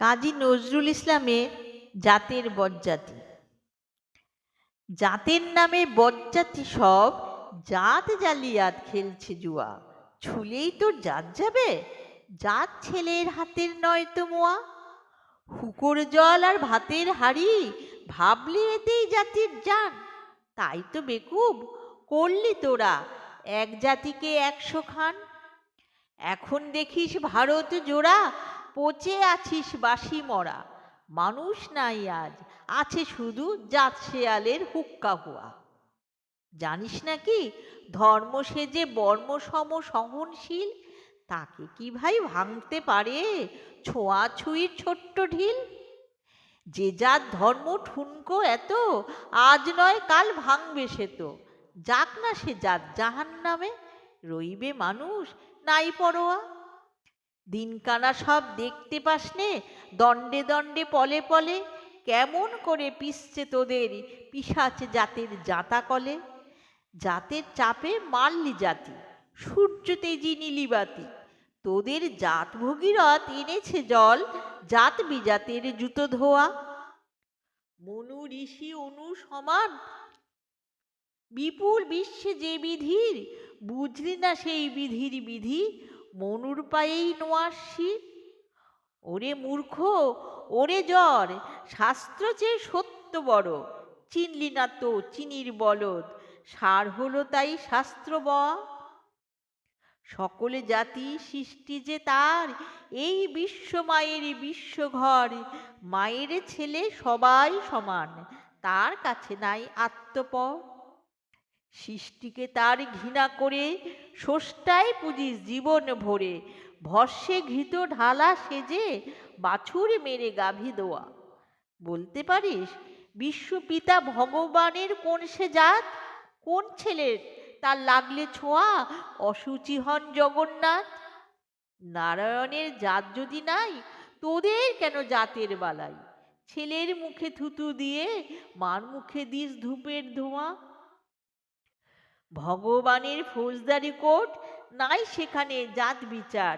কাজী নজরুল ইসলামের জাতের বজ্জাতি জাতের নামে বজ্জাতি সব, জাত জালিয়াত খেলছে জুয়া। ছুলেই তোর জাত যাবে, জাত ছেলের হাতের নয় তো মোয়া। হুকোর জল আর ভাতের হাড়ি, ভাবলি এতেই জাতির জান। তাই তো বেকুব, করলি তোরা, এক জাতিকে একশো খান। এখন দেখিস ভারত জোড়া পচে আছিস বাসি মরা, মানুষ নাই আজ, আছে শুধু জাত শেয়ালের হুক্কা হুয়া। জানিস নাকি ধর্ম সে যে বর্মসম সহনশীল, তাকে কি ভাই ভাঙতে পারে ছোঁয়াছুঁয়ির ছোট্ট ঢিল? যে যার ধর্ম ঠুনকো এত, আজ নয় কাল ভাঙবে সে তো। যাক না সে যার জাহান নামে রইবে মানুষ, নাই পরোয়া। দিনকানা সব দেখতে পাসনে, দণ্ডে দণ্ডে, পলে পলে। কেমন করে পিসছে তোদের পিসাচ জাতের জাতা কলে? জাতের চাপে মারলি জাতি সূর্য তেজি নীলিবাতি তোদের জাত ভগীরথ এনেছে জল, জাত বিজাতের জুতো ধোয়া। মনু ঋষি অনু সমান, বিপুল বিশ্বে যে বিধির, বুঝলি না সেই বিধির বিধি? মনুর পায়েই নোয়াসি। ওরে মূর্খ, ওরে জ্বর, শাস্ত্র চেয়ে সত্য বড়, চিনলি না তো চিনির বলদ, সার হলো তাই শাস্ত্র ব। সকলে জাতি সৃষ্টি যে তার, এই বিশ্ব মায়ের বিশ্বঘর মায়ের ছেলে সবাই সমান, তার কাছে নাই আত্মপর সৃষ্টিকে তার ঘৃণা করে ষষ্ঠায় পুজিস জীবন ভরে। ভস্যে ঘৃত ঢালা সেজে বাছুর মেরে গাভী দোয়া। বলতে পারিস, বিশ্বপিতা ভগবানের কোন সে জাত? কোন ছেলের? তার লাগলে ছোঁয়া, অসুচি হন জগন্নাথ। নারায়ণের জাত যদি নাই, তোদের কেন জাতের বালাই? ছেলের মুখে থুতু দিয়ে, মার মুখে দিস ধূপের ধোঁয়া। ভগবানের ফৌজদারি কোর্ট নাই সেখানে জাত বিচার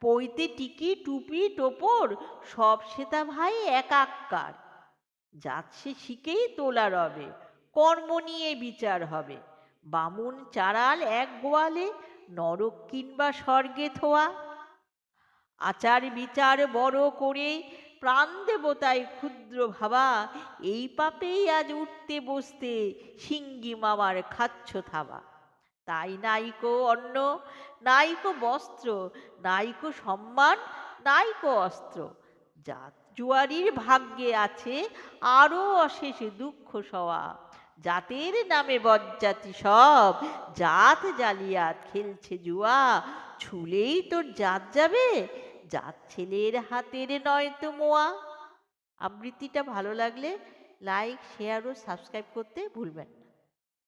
পইতে টিকি, টুপি, টোপর, সব সেতা ভাই একাক্কার জাত সে শিখেই তোলা রবে, কর্ম নিয়ে বিচার হবে। বামুন চারাল এক গোয়ালে, নরক কিংবা স্বর্গে থোয়া। আচার বিচার বড় করে প্রাণ দেবতায় ক্ষুদ্র ভাবা, এই পাপেই আজ উঠতে বসতে সিঙ্গি মামার খাচ্ছ থাবা। তাই নাইকো অন্ন, নাইকো বস্ত্র, নাইকো সম্মান, নাইকো অস্ত্র। জাত জুয়ারির ভাগ্যে আছে আরও অশেষ দুঃখ সওয়া। জাতের নামে বজ্জাতি সব, জাত জালিয়াত খেলছে জুয়া। ছুলেই তোর জাত যাবে জাত ছেলের হাতের নয় তো মোয়া। আবৃত্তিটা ভালো লাগলে লাইক শেয়ার ও সাবস্ক্রাইব করতে ভুলবেন না।